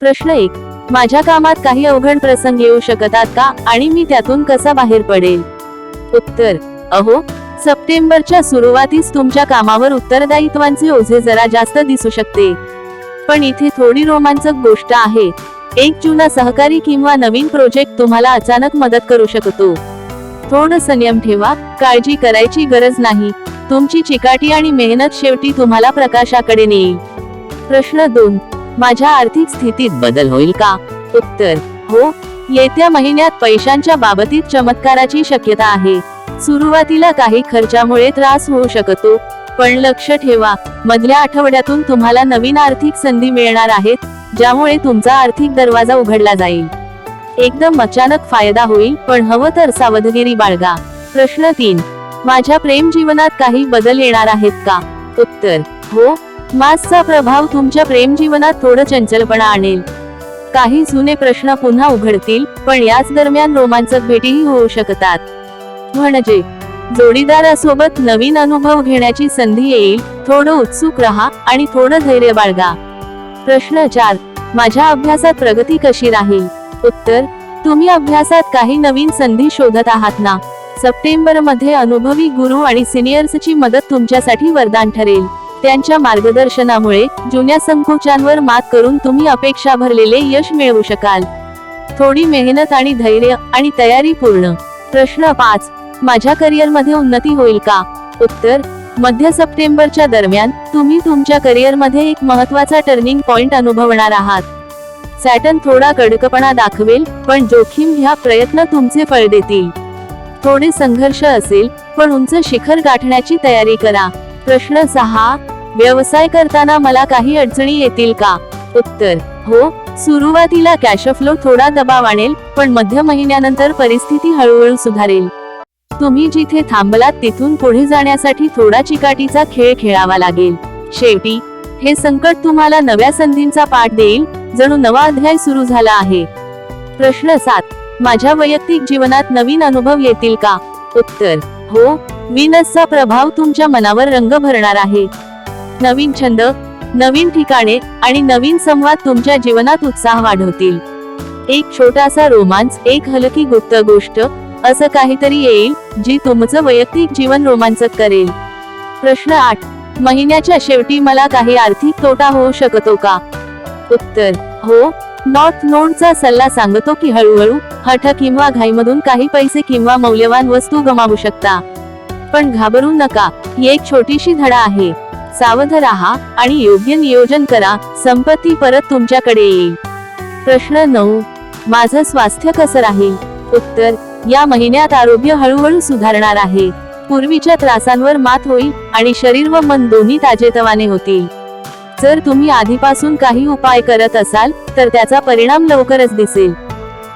प्रश्न एक माझ्या कामात काही अवघड प्रसंग येऊ शकतात का आणि मी त्यातून कसा बाहेर पडेल? उत्तर अहो सप्टेंबरच्या सुरुवातीस तुमच्या कामावर उत्तरदायित्वांचे ओझे जरा जास्त दिसू शकते. पण इथे थोडी रोमांचक गोष्ट आहे. एक जुना सहकारी किंवा नवीन प्रोजेक्ट तुम्हाला अचानक मदत करू शकतो. थोडं संयम ठेवा काळजी करायची गरज नाही. तुमची चिकाटी आणि मेहनत शेवटी तुम्हाला प्रकाशाकडे नेईल. प्रश्न दोन माझ्या आर्थिक स्थितीत बदल होईल का? उत्तर हो. येत्या महिन्यात पैशांच्या बाबतीत चमत्काराची शक्यता आहे. सुरुवातीला काही खर्चामुळे त्रास होऊ शकतो पण लक्ष ठेवा. मधल्या आठवड्यातून तुम्हाला नवीन आर्थिक संधी मिळणार आहेत ज्यामुळे तुमचा आर्थिक दरवाजा उघडला जाईल. एकदम अचानक फायदा होईल पण हवं तर सावधगिरी बाळगा. प्रश्न तीन. माझ्या प्रेम जीवनात काही बदल येणार आहेत का? उत्तर हो. मासचा प्रभाव तुमच्या प्रेम जीवनात थोडं चंचलपणा आणेल. काही जुने प्रश्न पुन्हा उघडतील पण याच दरम्यान रोमांचक भेटीही होऊ शकतात. म्हणजे जोडीदारासोबत नवीन अनुभव घेण्याची संधी येईल थोडं उत्सुक रहा आणि थोडं धैर्य बाळगा. प्रश्न चार माझ्या अभ्यासात प्रगती कशी राहील? उत्तर तुम्ही अभ्यासात काही नवीन संधी शोधत आहात ना? सप्टेंबरमध्ये अनुभवी गुरु आणि सिनियर्सची मदत तुमच्यासाठी वरदान ठरेल. त्यांच्या मार्गदर्शनामुळे जुन्या संकोचांवर मात करून तुम्ही अपेक्षा भरलेले यश मिळवू शकाल. थोडी मेहनत आणि धैर्य आणि तयारी पूर्ण. प्रश्न पाच. माझ्या करिअरमध्ये उन्नती होईल का? उत्तर. मध्य सप्टेंबरच्या दरम्यान तुम्ही तुमच्या करिअरमध्ये एक महत्त्वाचा टर्निंग पॉइंट अनुभवणार आहात. सॅटन थोडा कडकपणा दाखवेल पण जोखीम ह्या प्रयत्न तुमचे फळ देतील. थोडे संघर्ष असेल पण उंच शिखर गाठण्याची तयारी करा. प्रश्न सहा. व्यवसाय करताना मला काही अडचणी येतील का? उत्तर हो सुरुवातीला कॅश फ्लो थोडा दबाव आणेल पण मध्य महिन्यानंतर परिस्थिती हळूहळू सुधारेल. तुम्ही जिथे थांबलात तिथून पुढे जाण्यासाठी थोडा चिकाटीचा खेळ खेळावा लागेल. शेवटी हे संकट तुम्हाला नव्या संधींचा पाठ देईल जणू नवा अध्याय सुरू झाला आहे. प्रश्न सात माझ्या वैयक्तिक जीवनात नवीन अनुभव येतील का? उत्तर हो विनसचा प्रभाव तुमच्या मनावर रंग भरणार आहे. नवीन छंद नवीन ठिकाणे आणि नवीन संवाद तुमच्या जीवनात उत्साह वाढवतील. एक छोटासा रोमांच एक हलकी गुप्त गोष्ट असं काहीतरी येईल जी तुमचं वैयक्तिक जीवन रोमांचक करेल. प्रश्न आठ महिन्याच्या शेवटी मला काही आर्थिक तोटा होऊ शकतो का? उत्तर हो. नॉर्थ नोडचा सल्ला सांगतो की हळूहळू हठ किंवा घाईमधून काही पैसे किंवा मौल्यवान वस्तू गमावू शकता. पण घाबरू नका ही एक छोटीशी धडा आहे. सावध राहा आणि योग्य नियोजन करा. संपत्ती परत तुमच्याकडे येईल. प्रश्न नऊ. माझं स्वास्थ्य कसं राहील? उत्तर या महिन्यात आरोग्य हळूहळू सुधारणार आहे. पूर्वीच्या त्रासांवर मात होईल आणि शरीर व मन दोन्ही ताजेतवाने होतील. जर तुम्ही आधीपासून काही उपाय करत असाल तर त्याचा परिणाम लवकरच दिसेल.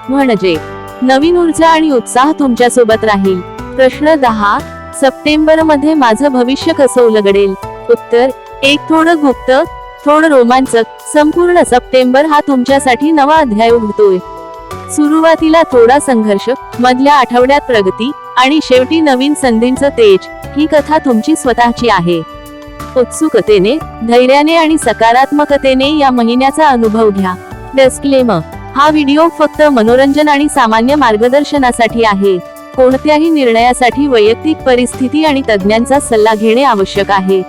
म्हणजे नवीन ऊर्जा आणि उत्साह तुमच्यासोबत राहील. प्रश्न दहा. सप्टेंबरमध्ये माझं भविष्य कसं उलगडेल? उत्तर एक थोडं गुप्त थोडं रोमांचक संपूर्ण सप्टेंबर हा तुमच्यासाठी नवा अध्याय उघडतोय. सुरुवातीला थोडा संघर्ष मधल्या आठवड्यात प्रगती आणि शेवटी नवीन संधींचं तेज ही कथा तुमची स्वतःची आहे. उत्सुकतेने धैर्याने आणि सकारात्मकतेने या महिन्याचा अनुभव घ्या. डिस्क्लेमर हा व्हिडिओ फक्त मनोरंजन आणि सामान्य मार्गदर्शनासाठी आहे. कोणत्याही निर्णयासाठी वैयक्तिक परिस्थिती आणि तज्ज्ञांचा सल्ला घेणे आवश्यक आहे.